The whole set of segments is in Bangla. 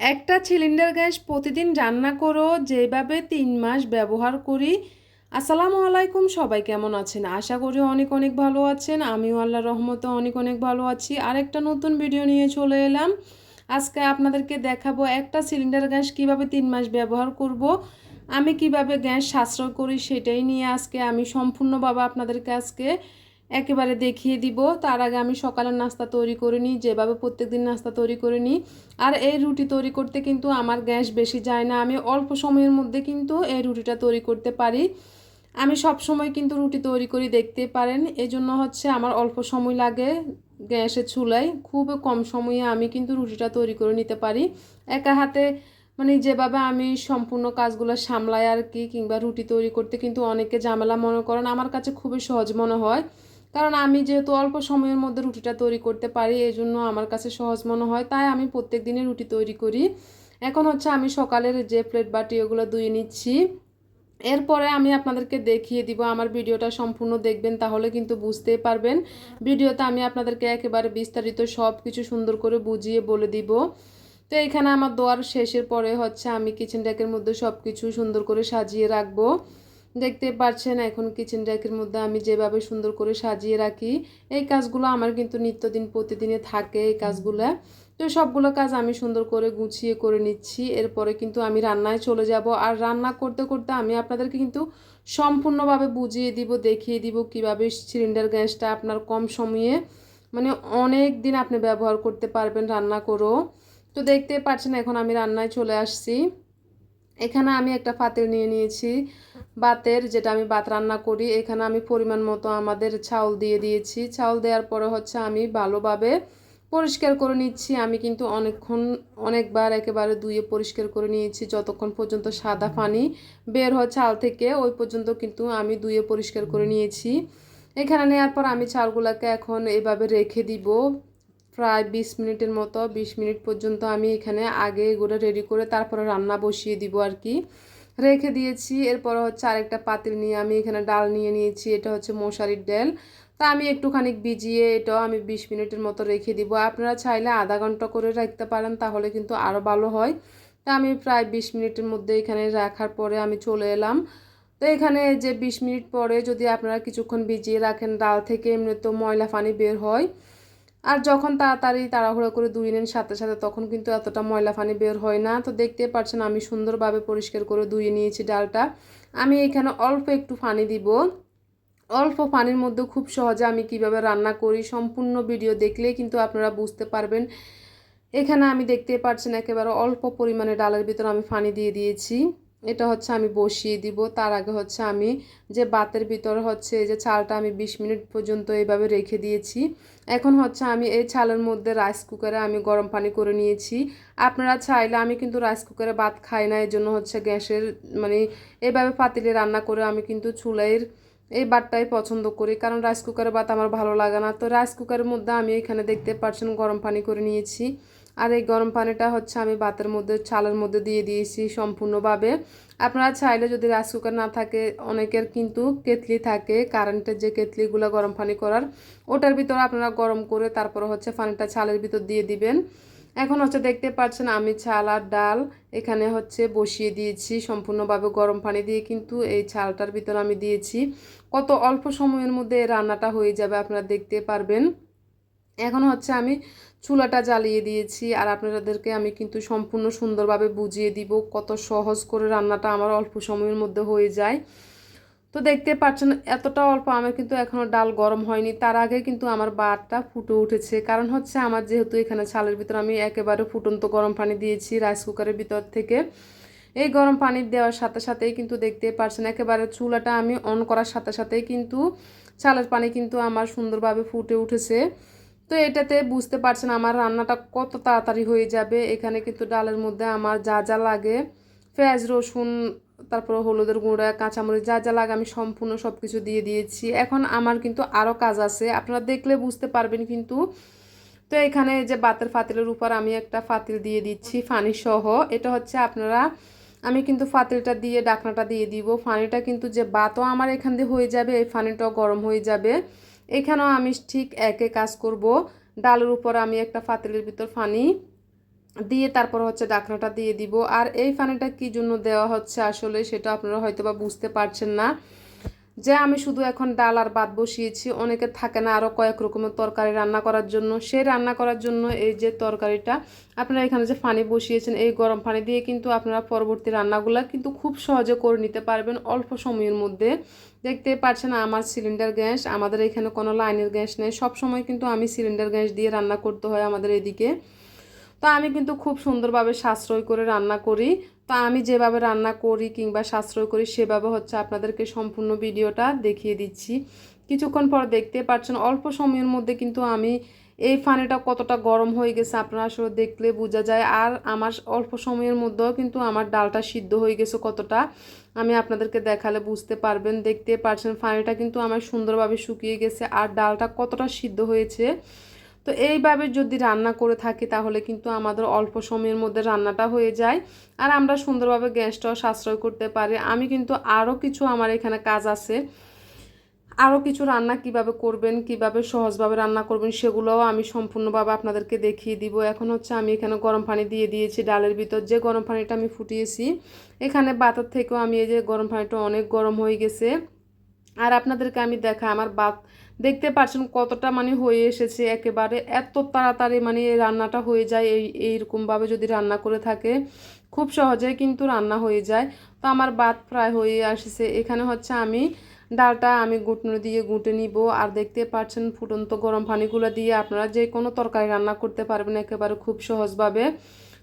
একটা সিলিন্ডার গ্যাস প্রতিদিন রান্না করো, যেভাবে তিন মাস ব্যবহার করি। আসসালামু আলাইকুম, সবাই কেমন আছেন? আশা করি অনেক অনেক ভালো আছেন। আমিও আল্লাহ রহমতে অনেক অনেক ভালো আছি। আরেকটা নতুন ভিডিও নিয়ে চলে এলাম। আজকে আপনাদেরকে দেখাবো একটা সিলিন্ডার গ্যাস কীভাবে তিন মাস ব্যবহার করব, আমি কীভাবে গ্যাস সাশ্রয় করি সেটাই নিয়ে আজকে আমি সম্পূর্ণভাবে আপনাদেরকে আজকে একেবারে দেখিয়ে দিব। তার আগে আমি সকালের নাস্তা তৈরি করে নিই, যেভাবে প্রত্যেকদিন নাস্তা তৈরি করে নিই। আর এই রুটি তৈরি করতে কিন্তু আমার গ্যাস বেশি যায় না। আমি অল্প সময়ের মধ্যে কিন্তু এই রুটিটা তৈরি করতে পারি। আমি সব সময় কিন্তু রুটি তৈরি করি, দেখতে পারেন। এই জন্য হচ্ছে আমার অল্প সময় লাগে গ্যাসের চুলায়। খুব কম সময়ে আমি কিন্তু রুটিটা তৈরি করে নিতে পারি। একা হাতে মানে যেভাবে আমি সম্পূর্ণ কাজগুলো সামলাই আর কি, কিংবা রুটি তৈরি করতে কিন্তু অনেকে ঝামেলা মনে করেন। আমার কাছে খুবই সহজ মনে হয়। কারণ আমি যেহেতু অল্প সময়ের মধ্যে রুটিটা তৈরি করতে পারি এই জন্য আমার কাছে সহজ মনে হয়। তাই আমি প্রত্যেক দিনই রুটি তৈরি করি। এখন হচ্ছে আমি সকালের যে প্লেট বাটি ওগুলো ধুয়ে নিচ্ছি। এরপরে আমি আপনাদেরকে দেখিয়ে দিব, আমার ভিডিওটা সম্পূর্ণ দেখবেন তাহলে কিন্তু বুঝতেই পারবেন। ভিডিওতে আমি আপনাদেরকে একেবারে বিস্তারিত সব কিছু সুন্দর করে বুঝিয়ে বলে দিব। তো এখানে আমার দোয়ার শেষের পরে হচ্ছে আমি কিচেন ডেকের মধ্যে সব কিছু সুন্দর করে সাজিয়ে রাখব। দেখতে পাচ্ছেন এখন কিচেন র্যাকের মধ্যে আমি যেভাবে সুন্দর করে সাজিয়ে রাখি, এই কাজগুলো আমার কিন্তু নিত্যদিন, প্রতিদিনে থাকে এই কাজগুলো। তো সবগুলো কাজ আমি সুন্দর করে গুছিয়ে করে নিচ্ছি, এরপরে কিন্তু আমি রান্নায় চলে যাব। আর রান্না করতে করতে আমি আপনাদেরকে কিন্তু সম্পূর্ণভাবে বুঝিয়ে দিব, দেখিয়ে দিব কীভাবে সিলিন্ডার গ্যাসটা আপনার কম সময়ে মানে অনেক দিন আপনি ব্যবহার করতে পারবেন রান্না করো তো দেখতে পাচ্ছেন এখন আমি রান্নায় চলে আসছি। এখানে আমি একটা পাতিল নিয়ে নিয়েছি। বাতের, যেটা আমি ভাত রান্না করি, এখানে আমি পরিমাণ মতো আমাদের চাউল দিয়ে দিয়েছি। চাউল দেওয়ার পরে হচ্ছে আমি ভালোভাবে পরিষ্কার করে নিচ্ছি। আমি কিন্তু অনেকক্ষণ, অনেকবার একেবারে ধুয়ে পরিষ্কার করে নিয়েছি। যতক্ষণ পর্যন্ত সাদা পানি বের হয় চাল থেকে, ওই পর্যন্ত কিন্তু আমি ধুয়ে পরিষ্কার করে নিয়েছি। এখানে নেওয়ার পর আমি চালগুলোকে এখন এভাবে রেখে দিব। প্রায় বিশ মিনিটের মতো, বিশ মিনিট পর্যন্ত আমি এখানে আগে এগুলো রেডি করে তারপরে রান্না বসিয়ে দিব আর কি। রেখে দিয়েছি, এরপর হচ্ছে আরেকটা পাতিল নিয়ে আমি এখানে ডাল নিয়ে নিয়েছি, এটা হচ্ছে মশারির ডাল। তা আমি একটুখানি ভিজিয়ে এটাও আমি বিশ মিনিটের মতো রেখে দিব। আপনারা চাইলে আধা ঘণ্টা করে রাখতে পারেন, তাহলে কিন্তু আরও ভালো হয়। তা আমি প্রায় বিশ মিনিটের মধ্যে এখানে রাখার পরে আমি চলে এলাম। তো এখানে যে বিশ মিনিট পরে যদি আপনারা কিছুক্ষণ ভিজিয়ে রাখেন, ডাল থেকে এমনি তো ময়লা পানি বের হয়। আর যখন তাড়াতাড়ি তাড়াহুড়ো করে ধুয়ে নেন, সাথে সাথে তখন কিন্তু এতটা ময়লা পানি বের হয় না। তো দেখতে পাচ্ছেন আমি সুন্দরভাবে পরিষ্কার করে ধুয়ে নিয়েছি ডালটা। আমি এখানে অল্প একটু পানি দিব। অল্প পানির মধ্যে খুব সহজে আমি কীভাবে রান্না করি সম্পূর্ণ ভিডিও দেখলে কিন্তু আপনারা বুঝতে পারবেন। এখানে আমি দেখতে পাচ্ছেন একেবারে অল্প পরিমাণে ডালের ভিতর আমি পানি দিয়ে দিয়েছি। এটা হচ্ছে আমি বসিয়ে দিব। তার আগে হচ্ছে আমি যে বাতের ভিতর হচ্ছে এই যে চালটা আমি ২০ মিনিট পর্যন্ত এইভাবে রেখে দিয়েছি। এখন হচ্ছে আমি এই চালের মধ্যে রাইস কুকারে আমি গরম পানি করে নিয়েছি। আপনারা চাইলে আমি কিন্তু রাইস কুকারে ভাত খাই না এই জন্য হচ্ছে গ্যাসের মানে এইভাবে পাতিলে রান্না করে আমি কিন্তু চুলাইয়ের এই বাটটাই পছন্দ করি। কারণ রাইস কুকারে ভাত আমার ভালো লাগে না। তো রাইস কুকারের মধ্যে আমি এখানে দেখতে পাচ্ছেন গরম পানি করে নিয়েছি। আর এই গরম পানিটা হচ্ছে আমি বাতের মধ্যে, ছালের মধ্যে দিয়ে দিয়েছি সম্পূর্ণভাবে। আপনারা চাইলে যদি রাইস কুকার না থাকে, অনেকের কিন্তু কেতলি থাকে, কারেন্টের যে কেতলিগুলো গরম পানি করার, ওটার ভিতরে আপনারা গরম করে তারপরে হচ্ছে পানিটা ছালের ভিতর দিয়ে দিবেন। এখন হচ্ছে দেখতে পাচ্ছেন আমি চাল আর ডাল এখানে হচ্ছে বসিয়ে দিয়েছি, সম্পূর্ণভাবে গরম পানি দিয়ে কিন্তু এই চালটার ভিতর আমি দিয়েছি। কত অল্প সময়ের মধ্যে রান্নাটা হয়ে যাবে আপনারা দেখতে পারবেন। এখন হচ্ছে আমি চুলাটা জ্বালিয়ে দিয়েছি আর আপনাদেরকে আমি কিন্তু সম্পূর্ণ সুন্দরভাবে বুঝিয়ে দিব কত সহজ করে রান্নাটা আমার অল্প সময়ের মধ্যে হয়ে যায়। তো দেখতে পাচ্ছেন এতটা অল্প আমার কিন্তু এখনও ডাল গরম হয়নি। তার আগে কিন্তু আমার বাটটা ফুটে উঠেছে। কারণ হচ্ছে আমার যেহেতু এখানে ছালের ভিতর আমি একেবারে ফুটন্ত গরম পানি দিয়েছি রাইস কুকারের ভিতর থেকে। এই গরম পানি দেওয়ার সাথে সাথেই কিন্তু দেখতে পাচ্ছেন একেবারে চুলাটা আমি অন করার সাথে সাথেই কিন্তু চালের পানি কিন্তু আমার সুন্দরভাবে ফুটে উঠেছে। তো এটাতে বুঝতে পারছেন আমার রান্নাটা কত তাড়াতাড়ি হয়ে যাবে। এখানে কিন্তু ডালের মধ্যে আমার যা যা লাগে, পেঁয়াজ, রসুন, তারপর হলুদের গুঁড়া, কাঁচামরিচ যা যা লাগে আমি সম্পূর্ণ সব কিছু দিয়ে দিয়েছি। এখন আমার কিন্তু আরও কাজ আছে, আপনারা দেখলে বুঝতে পারবেন কিন্তু। তো এখানে যে বাতের ফাতিলের উপর আমি একটা ফাতিল দিয়ে দিচ্ছি, ফানি সহ। এটা হচ্ছে আপনারা, আমি কিন্তু ফাতিলটা দিয়ে ডাকনাটা দিয়ে দিব। ফানিটা কিন্তু যে বাতও আমার এখান দিয়ে হয়ে যাবে, এই ফানিটাও গরম হয়ে যাবে। এখানেও আমি ঠিক একে কাজ করব। ডালের উপর আমি একটা ফাতিলের ভিতর ফানি দিয়ে তারপর হচ্ছে ডাকনাটা দিয়ে দিব। আর এই ফানিটা কি জন্য দেওয়া হচ্ছে আসলে সেটা আপনারা হয়তো বা বুঝতে পারছেন না। যে আমি শুধু এখন ডাল আর ভাত বসিয়েছি, অনেকে থাকে না আরও কয়েক রকমের তরকারি রান্না করার জন্য। সেই রান্না করার জন্য এই যে তরকারিটা, আপনারা এখানে যে পানি বসিয়েছেন, এই গরম পানি দিয়ে কিন্তু আপনারা পরবর্তী রান্নাগুলো কিন্তু খুব সহজে করে নিতে পারবেন অল্প সময়ের মধ্যে। দেখতে পাচ্ছেন আমার সিলিন্ডার গ্যাস, আমাদের এখানে কোনো লাইনের গ্যাস নেই। সব সময় কিন্তু আমি সিলিন্ডার গ্যাস দিয়ে রান্না করতে হয় আমাদের এদিকে। তো আমি কিন্তু খুব সুন্দরভাবে সাশ্রয় করে রান্না করি। তো আমি যেভাবে রান্না করি কিংবা সাশ্রয় করি সেভাবে হচ্ছে আপনাদেরকে সম্পূর্ণ ভিডিওটা দেখিয়ে দিচ্ছি। কিছুক্ষণ পর দেখতে পাচ্ছেন, অল্প সময়ের মধ্যে কিন্তু আমি এই ফানিটা কতটা গরম হয়ে গেছে আপনারা আসলে দেখলে বোঝা যায়। আর আমার অল্প সময়ের মধ্যেও কিন্তু আমার ডালটা সিদ্ধ হয়ে গেছে কতটা, আমি আপনাদেরকে দেখালে বুঝতে পারবেন। দেখতে পারছেন ফানিটা কিন্তু আমার সুন্দরভাবে শুকিয়ে গেছে আর ডালটা কতটা সিদ্ধ হয়েছে। তো এইভাবে যদি রান্না করে থাকি তাহলে কিন্তু আমাদের অল্প সময়ের মধ্যে রান্নাটা হয়ে যায় আর আমরা সুন্দরভাবে গ্যাসটাও সাশ্রয় করতে পারি। আমি কিন্তু আরও কিছু আমার এখানে কাজ আছে। আরও কিছু রান্না কীভাবে করবেন, কীভাবে সহজভাবে রান্না করবেন, সেগুলোও আমি সম্পূর্ণভাবে আপনাদেরকে দেখিয়ে দিব। এখন হচ্ছে আমি এখানে গরম পানি দিয়ে দিয়েছি ডালের ভিতর। যে গরম পানিটা আমি ফুটিয়েছি, এখানে বাতার থেকেও আমি এই যে গরম পানিটা অনেক গরম হয়ে গেছে। আর আপনাদেরকে আমি দেখা, আমার বাত, দেখতে পাচ্ছেন কতটা মানে হয়ে এসেছে একেবারে। এত তাড়াতাড়ি মানে রান্নাটা হয়ে যায়, এই, এইরকমভাবে যদি রান্না করে থাকে, খুব সহজে কিন্তু রান্না হয়ে যায়। তো আমার বাত প্রায় হয়ে আসছে। এখানে হচ্ছে আমি ডালটা আমি গুটনো দিয়ে গুটে নিব। আর দেখতে পাচ্ছেন ফুটন্ত গরম পানিগুলো দিয়ে আপনারা যে কোনো তরকারি রান্না করতে পারবেন একেবারে খুব সহজভাবে।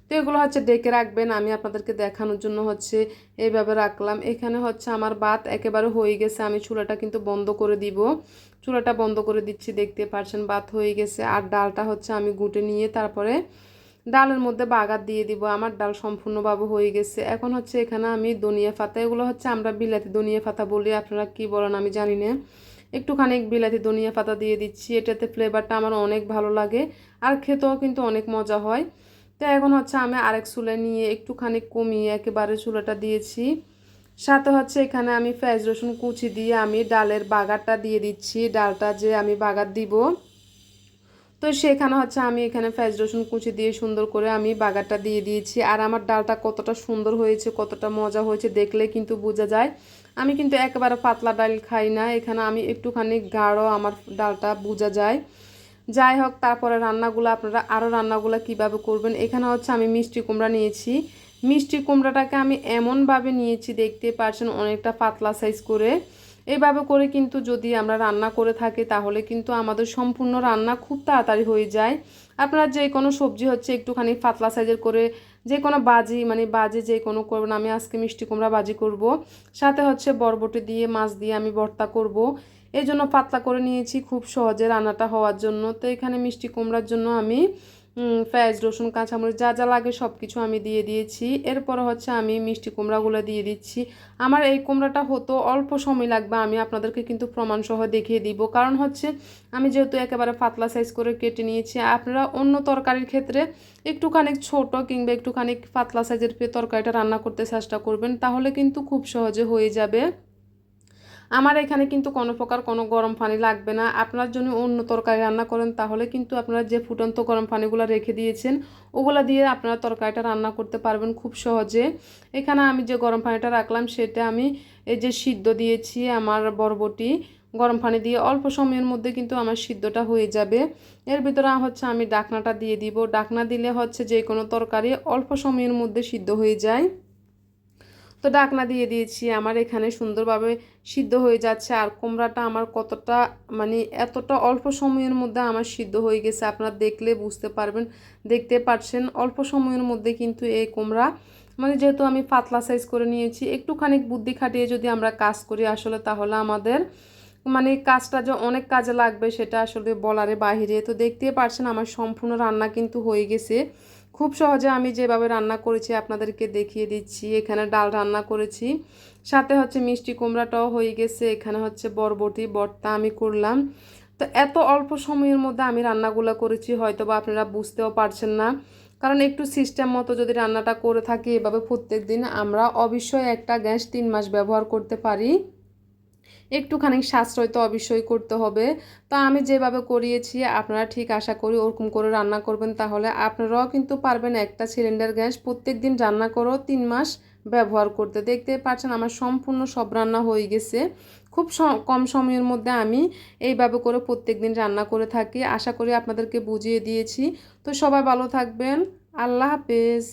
তো এগুলো হচ্ছে ডেকে রাখবেন, আমি আপনাদেরকে দেখানোর জন্য হচ্ছে এইভাবে রাখলাম। এখানে হচ্ছে আমার ভাত একেবারে হয়ে গেছে, আমি চুলাটা কিন্তু বন্ধ করে দিব। চুলাটা বন্ধ করে দিচ্ছি, দেখতে পাচ্ছেন ভাত হয়ে গেছে। আর ডালটা হচ্ছে আমি গুটে নিয়ে তারপরে ডালের মধ্যে বাগার দিয়ে দিব, আমার ডাল সম্পূর্ণভাবে হয়ে গেছে। এখন হচ্ছে এখানে আমি ধনিয়া পাতা, এগুলো হচ্ছে আমরা বিলাতি ধনিয়া পাতা বলি, আপনারা কি বলেন আমি জানি না। একটুখানি বিলাতি ধনিয়া পাতা দিয়ে দিচ্ছি, এটাতে ফ্লেভারটা আমার অনেক ভালো লাগে আর খেতেও কিন্তু অনেক মজা হয়। তো এখন হচ্ছে আমি আরেক চুলে নিয়ে একটুখানি কমিয়ে একেবারে চুলাটা দিয়েছি। সাথে হচ্ছে এখানে আমি পেঁয়াজ রসুন কুচি দিয়ে আমি ডালের বাগারটা দিয়ে দিচ্ছি, ডালটা যে আমি বাগার দিব। তো সেখানে হচ্ছে আমি এখানে পেঁয়াজ রসুন কুচি দিয়ে সুন্দর করে আমি বাগারটা দিয়ে দিয়েছি। আর আমার ডালটা কতটা সুন্দর হয়েছে, কতটা মজা হয়েছে দেখলে কিন্তু বোঝা যায়। আমি কিন্তু একেবারে পাতলা ডাল খাই না, এখানে আমি একটুখানি গাঢ় আমার ডালটা বোঝা যায়। যাই হোক, তারপরে রান্নাগুলো আপনারা আরও রান্নাগুলো কীভাবে করবেন? এখানে হচ্ছে আমি মিষ্টি কুমড়া নিয়েছি। মিষ্টি কুমড়াটাকে আমি এমনভাবে নিয়েছি, দেখতে পারছেন অনেকটা পাতলা সাইজ করে। এইভাবে করে কিন্তু যদি আমরা রান্না করে থাকি, তাহলে কিন্তু আমাদের সম্পূর্ণ রান্না খুব তাড়াতাড়ি হয়ে যায়। আপনারা যে কোনো সবজি হচ্ছে একটুখানি পাতলা সাইজের করে যে কোনো বাজি মানে বাজি যে কোনো করবেন, আমি আজকে মিষ্টি কুমড়া বাজি করব। সাথে হচ্ছে বরবটি দিয়ে, মাছ দিয়ে আমি ভর্তা করব। এই জন্য পাতলা করে নিয়েছি খুব সহজে রান্নাটা হওয়ার জন্য। তো এখানে মিষ্টি কুমড়ার জন্য আমি পেঁয়াজ, রসুন, কাঁচামরিচ, যা যা লাগে সব কিছু আমি দিয়ে দিয়েছি। এরপর হচ্ছে আমি মিষ্টি কুমড়াগুলো দিয়ে দিচ্ছি। আমার এই কুমড়াটা হতো অল্প সময় লাগবে, আমি আপনাদেরকে কিন্তু প্রমাণসহ দেখিয়ে দিব। কারণ হচ্ছে আমি যেহেতু একেবারে পাতলা সাইজ করে কেটে নিয়েছি, আপনারা অন্য তরকারির ক্ষেত্রে একটুখানি ছোট কিংবা একটুখানি পাতলা সাইজের পেয়ে তরকারিটা রান্না করতে চেষ্টা করবেন, তাহলে কিন্তু খুব সহজে হয়ে যাবে। আমার এখানে কিন্তু কোনো প্রকার কোনো গরম পানি লাগবে না। আপনার জন্য অন্য তরকারি রান্না করেন, তাহলে কিন্তু আপনারা যে ফুটন্ত গরম পানিগুলো রেখে দিয়েছেন, ওগুলো দিয়ে আপনারা তরকারিটা রান্না করতে পারবেন খুব সহজে। এখানে আমি যে গরম পানিটা রাখলাম, সেটা আমি এই যে সিদ্ধ দিয়েছি আমার বরবটি, গরম পানি দিয়ে অল্প সময়ের মধ্যে কিন্তু আমার সিদ্ধটা হয়ে যাবে। এর ভিতরে হচ্ছে আমি ডাকনাটা দিয়ে দিব। ডাকনা দিলে হচ্ছে যে কোনো তরকারি অল্প সময়ের মধ্যে সিদ্ধ হয়ে যায়। তো ডাকনা দিয়ে দিয়েছি, আমার এখানে সুন্দরভাবে সিদ্ধ হয়ে যাচ্ছে। আর কুমড়াটা আমার কতটা মানে এতটা অল্প সময়ের মধ্যে আমার সিদ্ধ হয়ে গেছে, আপনারা দেখলে বুঝতে পারবেন, দেখতে পাচ্ছেন অল্প সময়ের মধ্যে কিন্তু এই কুমড়া মানে যেহেতু আমি পাতলা সাইজ করে নিয়েছি, একটুখানি বুদ্ধি খাটিয়ে যদি আমরা কাজ করি আসলে তাহলে আমাদের মানে কাজটা যে অনেক কাজে লাগবে সেটা আসলে বলারে বাহিরে। তো দেখতে পারছেন আমার সম্পূর্ণ রান্না কিন্তু হয়ে গেছে। খুব সহজে আমি যেভাবে রান্না করেছি আপনাদেরকে দেখিয়ে দিচ্ছি। এখানে ডাল রান্না করেছি। সাথে হচ্ছে মিষ্টি কুমড়াটাও হয়ে গেছে। এখানে হচ্ছে বরবটি বটটা আমি করলাম। তো এত অল্প সময়ের মধ্যে আমি রান্নাগুলো করেছি হয়তো বা আপনারা বুঝতেও পারছেন না। কারণ একটু সিস্টেম মতো যদি রান্নাটা করে থাকি, এভাবে প্রত্যেক দিন আমরা অবশ্যই একটা গ্যাস তিন মাস ব্যবহার করতে পারি। একটুখানি সাশ্রয় তো অবশ্যই করতে হবে। তো আমি যেভাবে করিয়েছি, আপনারা ঠিক আশা করি ওরকম করে রান্না করবেন। তাহলে আপনারাও কিন্তু পারবেন একটা সিলিন্ডার গ্যাস প্রত্যেক দিন রান্না করো তিন মাস ব্যবহার করতে। দেখতে পাচ্ছেন আমার সম্পূর্ণ সব রান্না হয়ে গেছে। খুব কম সময়ের মধ্যে আমি এইভাবে করে প্রত্যেক দিন রান্না করে থাকি। আশা করি আপনাদেরকে বুঝিয়ে দিয়েছি। তো সবাই ভালো থাকবেন। আল্লাহ হাফেজ।